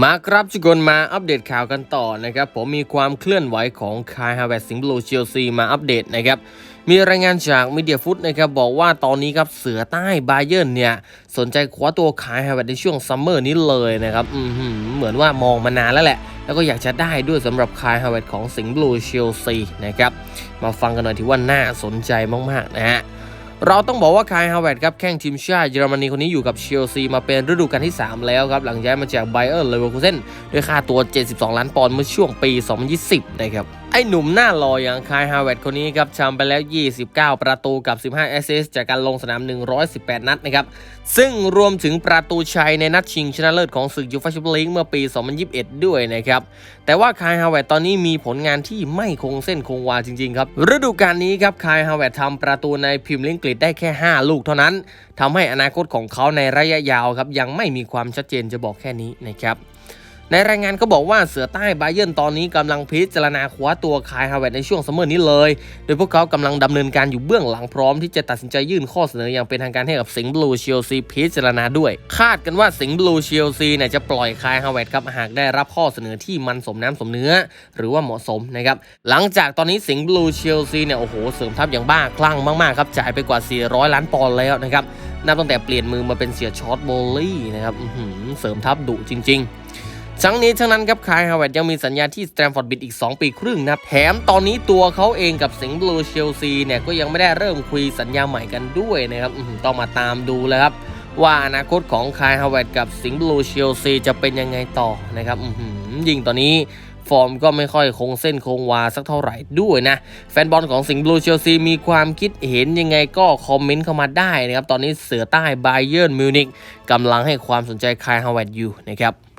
มาครับทุกคนมาอัปเดตข่าวกันต่อนะครับ ผมมีความเคลื่อนไหวของคายฮาเวตสิงห์บลูเชลซีมาอัปเดตนะครับ มีรายงานจากมีเดียฟุตนะครับบอกว่าตอนนี้ครับเสือใต้บาเยิร์นเนี่ย สนใจคว้าตัวคายฮาเวตในช่วงซัมเมอร์นี้เลยนะครับอืเหมือนว่ามองมานานแล้วแหละ แล้วก็อยากจะได้ด้วยสำหรับคายฮาเวตของสิงห์บลูเชลซีนะครับมาฟังกันหน่อยที่ว่าน่าสนใจมากๆนะฮะ เราต้องบอกว่าคายฮาวเวิร์ดครับแข่งทีมชาติเยอรมนีคนนี้อยู่กับเชลซีมาเป็นฤดูกาลที่ 3 แล้วครับ หลังย้ายมาจากไบเออร์เลเวอร์คูเซนด้วยค่าตัว 72 ล้านปอนด์เมื่อช่วงปี 2020 นะครับ ไอ้หนุ่มหน้าหล่ออย่างคายฮาวเวิร์ดคนนี้ครับทำไปแล้ว 29 ประตูกับ 15 แอสซิสจากการลงสนาม 118 นัดนะครับ ซึ่งรวมถึงประตูชัยในนัดชิงชนะเลิศของศึกยูฟ่าแชมเปี้ยนลีกเมื่อปี 2021 ด้วยนะครับ แต่ว่าคายฮาวเวิร์ดตอนนี้มีผลงานที่ไม่คงเส้นคงวาจริงๆครับ ฤดูกาลนี้ครับคายฮาวเวิร์ดทำประตูในพรีเมียร์ลีกอังกฤษได้แค่ 5 ลูกเท่านั้นทำให้อนาคตของเขาในระยะยาวครับยังไม่มีความชัดเจนจะบอกแค่นี้นะครับ ในรายงานก็บอกว่าเสือใต้ไบเยนตอนนี้กำลังพิจารณาคว้าตัวคายฮาวเวิร์ดในช่วงซัมเมอร์นี้เลย โดยพวกเขากำลังดำเนินการอยู่เบื้องหลังพร้อมที่จะตัดสินใจยื่นข้อเสนออย่างเป็นทางการให้กับสิงห์บลูเชลซีพิจารณาด้วย คาดกันว่าสิงห์บลูเชลซีเนี่ยจะปล่อยคายฮาวเวิร์ดครับหากได้รับข้อเสนอที่มันสมน้ำสมเนื้อ หรือว่าเหมาะสมนะครับหลังจากตอนนี้สิงห์บลูเชลซีเนี่ยโอ้โหเสริมทัพอย่างบ้าคลั่งมากๆครับจ่ายไปกว่า 400 ล้านปอนด์แล้วนะครับนับตั้งแต่เปลี่ยนมือมาเป็นเสียช็อตโบลลี่นะครับเสริมทัพดุจริง ๆ ทั้งนี้ทั้งนั้นครับคายฮาวเวิร์ดยังมีสัญญาที่สแตมฟอร์ดบิดอีก 2 ปีครึ่งนะครับแถมตอนนี้ตัวเขาเองกับสิงห์บลูเชลซีเนี่ยก็ยังไม่ได้เริ่มคุยสัญญาใหม่กันด้วยนะครับต้องมาตามดูแล้วครับ ว่าอนาคตของคายฮาวเวิร์ดกับสิงห์บลูเชลซีจะเป็นยังไงต่อนะครับยิ่งตอนนี้ฟอร์มก็ไม่ค่อยคงเส้นคงวาสักเท่าไหร่ด้วยนะ แฟนบอลของสิงห์บลูเชลซีมีความคิดเห็นยังไงก็คอมเมนต์เข้ามาได้นะครับ ตอนนี้เสือใต้ไบเยิร์มิวนิกกำลังให้ความสนใจคายฮาวเวิร์ดอยู่นะครับ